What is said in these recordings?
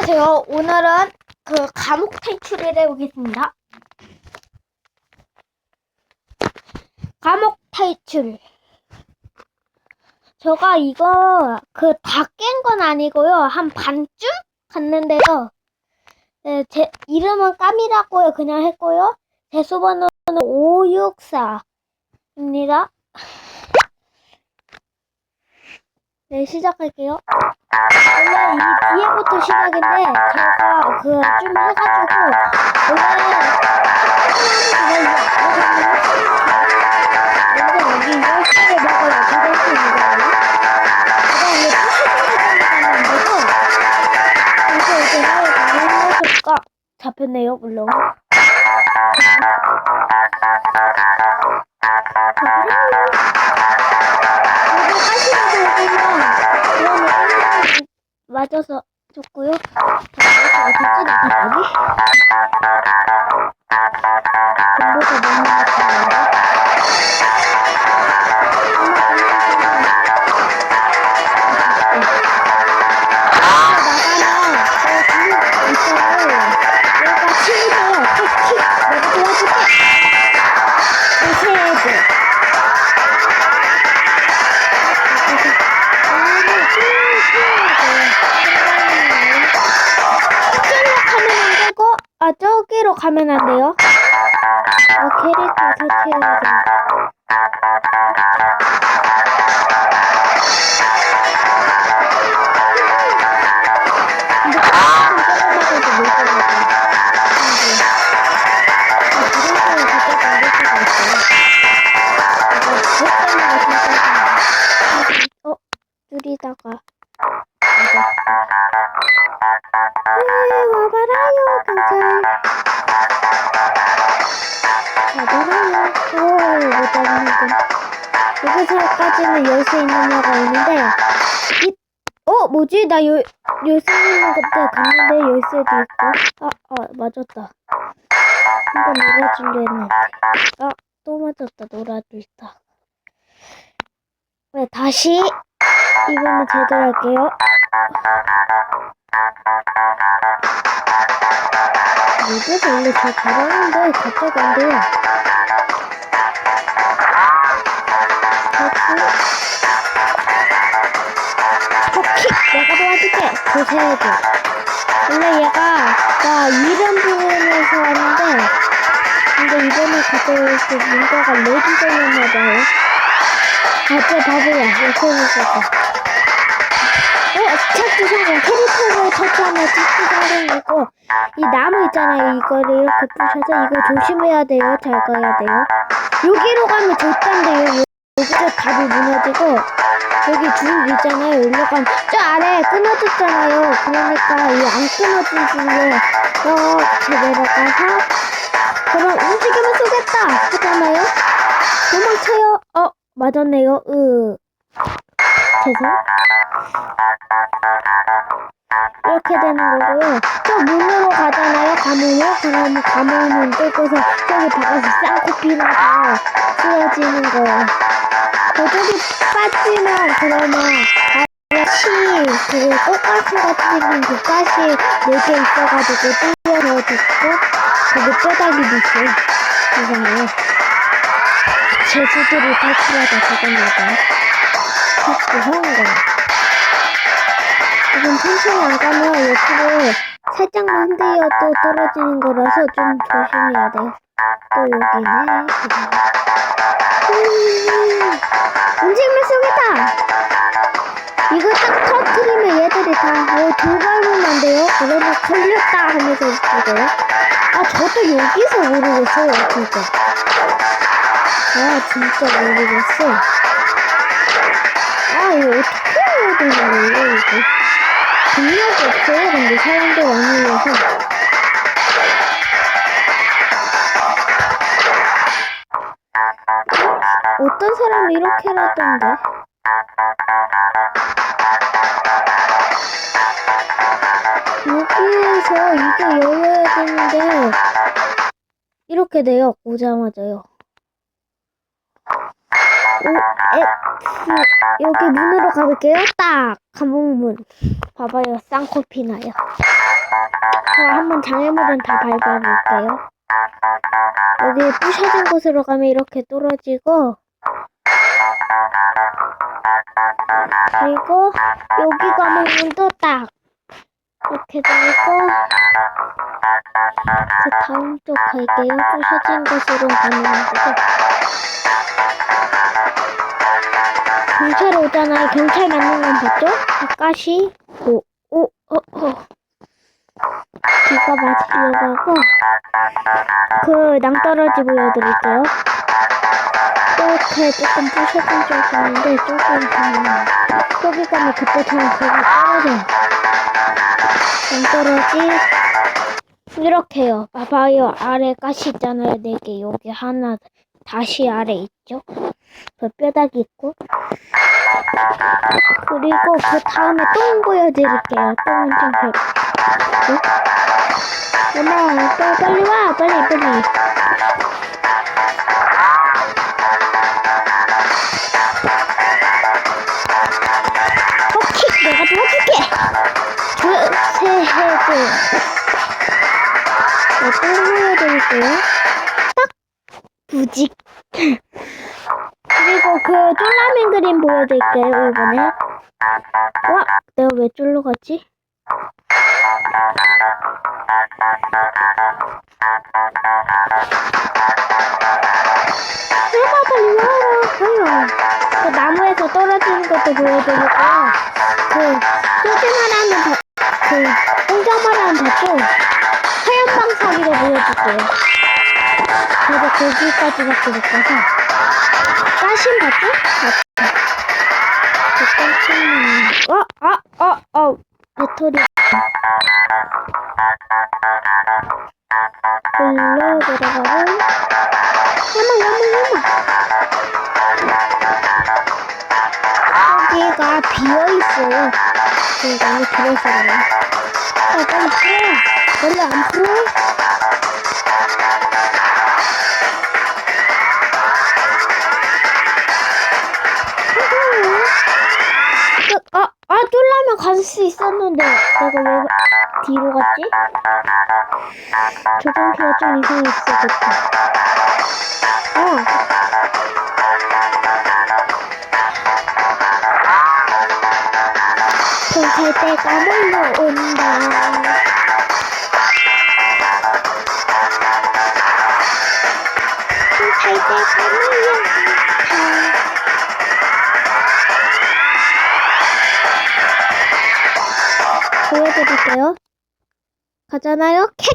안녕하세요. 오늘은 그 감옥 탈출을 해보겠습니다. 감옥 탈출. 제가 이거 그 다 깬 건 아니고요. 한 반쯤 갔는데요. 네, 제 이름은 까미라고요. 그냥 했고요. 대수번호는 564입니다. 네, 시작할게요. 원래 이 뒤에부터 시작인데 제가 그 좀 해가지고 원래 먼저 여기 열쇠를. 저번주 이거요. 제가 이게 부시즌을 하는 안 되고 이제 이제 하고 가는 거니까 잡혔네요, 물론. 맞아서 죽고요. 돼요. 어, 캐릭터 설치해야 돼. 네, 와 여기서까지는 열쇠 있는 데가 있는데, 이, 어, 뭐지? 나 열, 열쇠 있는 그때 갔는데 열쇠도 있고. 아, 아, 맞았다. 한번 놀아줄려 했는데. 아, 또 맞았다. 놀아줄다. 네, 다시 이번엔 제대로 할게요. 여기서 원래 잘 잘하는데 갑자기 안 돼요. 내가 도와줄게. 조세해줘. 원래 얘가 나 이런 부분에서 왔는데 근데 이번에 갑자기 뭔가가 레드되었나봐요. 갑자기 바보야. 이렇게 해줬어. 어, 착지 성공. 캐릭터를 터치하면 착지 성공이고, 이 나무 있잖아요. 이거를 이렇게 부셔서 이거 조심해야 돼요. 잘 가야 돼요. 여기로 가면 절단돼요. 요- 여기서 답이 무너지고, 여기 줄 있잖아요. 가면, 저 아래 끊어졌잖아요. 그러니까 이 안 끊어진 줄로 이렇게 내려가서, 그럼 움직이면 쏘겠다! 하잖아요. 도망쳐요. 어, 맞았네요. 으. 죄송. 이렇게 되는 거고요. 저 문으로 가잖아요. 감옥으로. 그러면 감옥문 뚫고서 저기 박아서 쌍코피나서 쓰러지는 거예요. 저쪽이 빠지면 그러면 가시 그 꽃가시 같은 생긴 그 가시 네개 있어가지고 뚫려서 죽고 거기 뼈다귀도 있어요. 이상해요. 제주도를 탈출하다 죽었나봐요. 무서운 거야. 지금 천천히 안 가면 옆으로 살짝만 흔들려도 떨어지는 거라서 좀 조심해야 돼. 또 여기네. 음, 움직이면 쏘겠다! 이거 딱 터트리면 얘들이 다, 어, 돌 밟으면 안 돼요? 그러면 걸렸다 하면서 죽어요. 아, 저도 여기서 모르겠어요, 진짜. 아, 진짜 모르겠어. 아, 이거 어떻게 해야 되는 거예요, 이거? 능력이 없어요, 근데 사람들 아니어서. 어떤 사람이 이렇게 하던데? 여기에서 이게 열려야 되는데, 이렇게 돼요, 오자마자요. 오, X. 여기 문으로 가볼게요. 딱! 감옥문. 봐봐요, 쌍코피 나요. 저 한번 장애물은 다 밟아볼게요. 여기 부셔진 곳으로 가면 이렇게 뚫어지고, 그리고 여기 가면 또딱 이렇게 되고, 그 다음 쪽 갈게요. 부셔진 곳으로 가는 거죠. 경찰 오잖아요. 경찰 맞는 건 봤죠? 아까시 오, 오, 어, 어. 비가 맞으려고 하고 그 낭떠러지 보여드릴게요. 이렇게 조금 부셔진 쪽이 있는데 조금 더 여기 가면 그때처럼 그거 떨어져요. 낭떠러지 이렇게요. 봐봐요. 아래 가시 있잖아요. 네 개. 여기 하나 다시 아래 있죠? 그 뼈다귀 있고 그리고 그 다음에 똥 보여드릴게요. 똥은 좀 별. 어? 엄마, 또 빨리 와, 빨리 빨리. 네, 똥 보여드릴게요. 딱 부직. 그리고 그 쫄라맨 그림 보여드릴게요, 이번에. 와, 내가 왜 갔지? 내가 빨리 와라. 그 나무에서 떨어지는 것도 보여드리고요. 그, 보여줄게요. 그래도 거기까지밖에 못 가서. 따신 봤죠? 맞죠? 그 어, 아, 어, 어, 배터리. 글로 들어가고. 야마, 야마, 야마. 여기가 비어있어요. 그 너무 길어서 그래. 야, 빨리 풀어. 원래 안 풀어? 갈수 있었는데 내가 왜 뒤로 갔지? 조정키가 좀 이상했어, 그때. 어. 손갈 때가 몰려온다. 손갈 때가 몰려온다. 보여드릴게요. 가잖아요. 캣!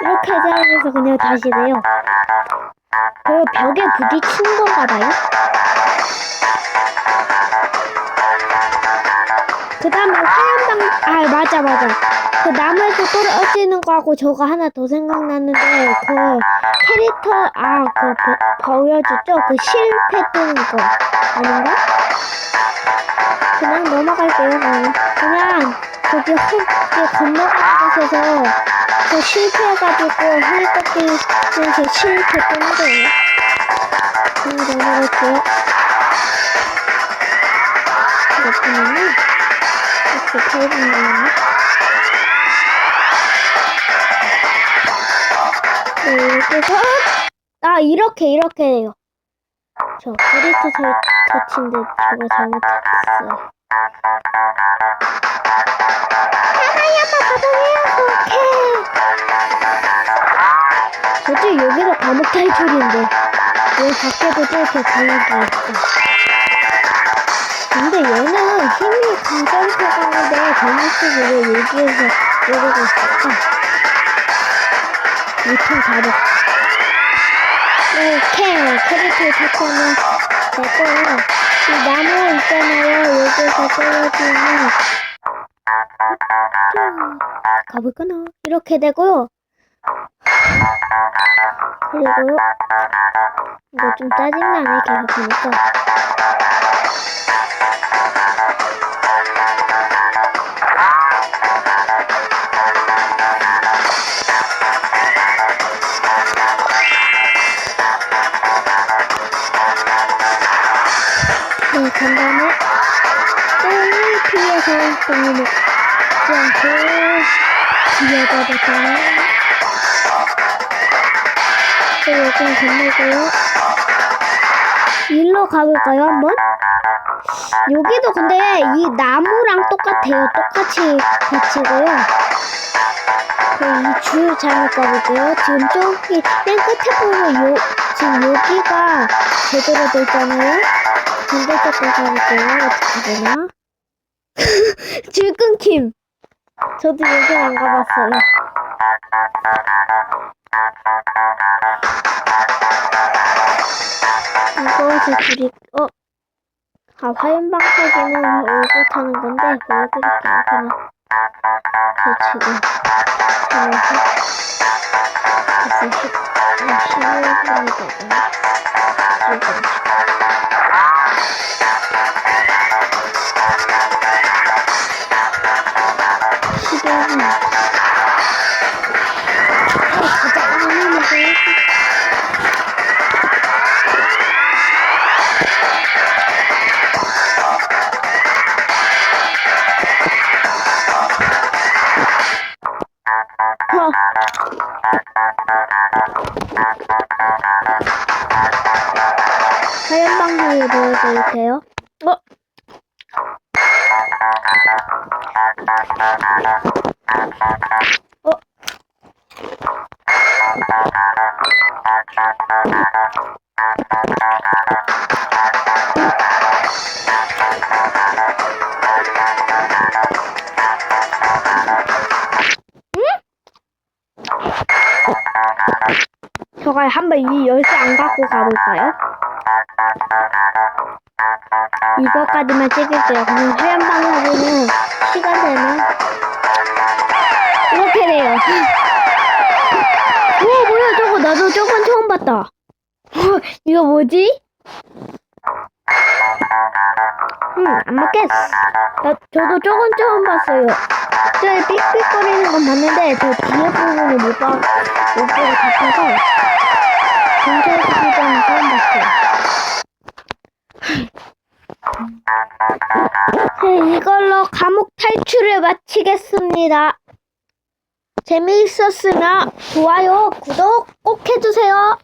이렇게 하면서 그냥 다시 돼요. 그 벽에 부딪히는 건가 봐요. 그 다음에 화염방, 아, 맞아, 맞아. 그 나무에서 떨어지는 거하고 저거 하나 더 생각났는데, 그 캐릭터, 아, 그, 보, 보여줬죠? 그 실패 뜨는 거. 아닌가? 그냥 넘어갈게요. 그냥, 그냥 저기 흙, 그 건너가는 곳에서 저 실패해가지고 헬리콥터에서 실패 뜨는 거예요. 그냥 넘어갈게요. 몇 분이나? 이렇게 8분 남았네. 이렇게 해서, 아, 이렇게, 이렇게 해요. 저 캐릭터 저, 터치인데 저거 잘못했어요. 저쪽 여기서 감옥 탈출인데 왜 밖에도 저렇게 달리기 있어 근데 얘는 힘이 굉장히 강한데 잘못해서 왜 여기에서 이러고 있을까? 유통 가력 이렇게 캐릭터 탈출은 됐고요. 이 나무 있잖아요. 여기서 떨어지면 가볼까나 이렇게 되고요. 그리고 이거 좀 짜증나네 계속 보니까 간 다음에 똥을 피해서 똥을 먹자 않고 기어가보자. 또 여기는 건너고요. 일로 가볼까요, 한번? 여기도 근데 이 나무랑 똑같아요. 똑같이 같이고요. 이줄 잘못 가볼게요. 지금 저기 맨 끝에 보면 요, 지금 여기가 제대로 돼 있잖아요. 반대쪽으로 가볼게요. 어떻게 되나? 줄 끊김. 저도 여기 안 가봤어요. 이거에서 줄이, 어? 아, 화염방사기는 얼굴 타는 건데, 보여드릴게요. 그냥. 저 지금, 잘해서. 벌써 10, 11분이 되거든요. 지금. 시계 보여드릴게요. 어? 어? 저가 한번 이 열쇠 안 갖고 가볼까요? 이것까지만 찍을게요. 그냥 하얀 방사기는 시간 되면 이렇게 돼요. 오 뭐야 저거 나도 저건 처음 봤다. 어, 이거 뭐지? 음, 안 맞겠어. 나, 저도 저건 처음 봤어요. 저 삑삑거리는 건 봤는데, 저 뒤에 부분을 못 봐, 못 보고 잡혀서, 근처에서 보자는 처음 봤어요. 네, 이걸로 감옥 탈출을 마치겠습니다. 재미있었으면 좋아요, 구독 꼭 해주세요.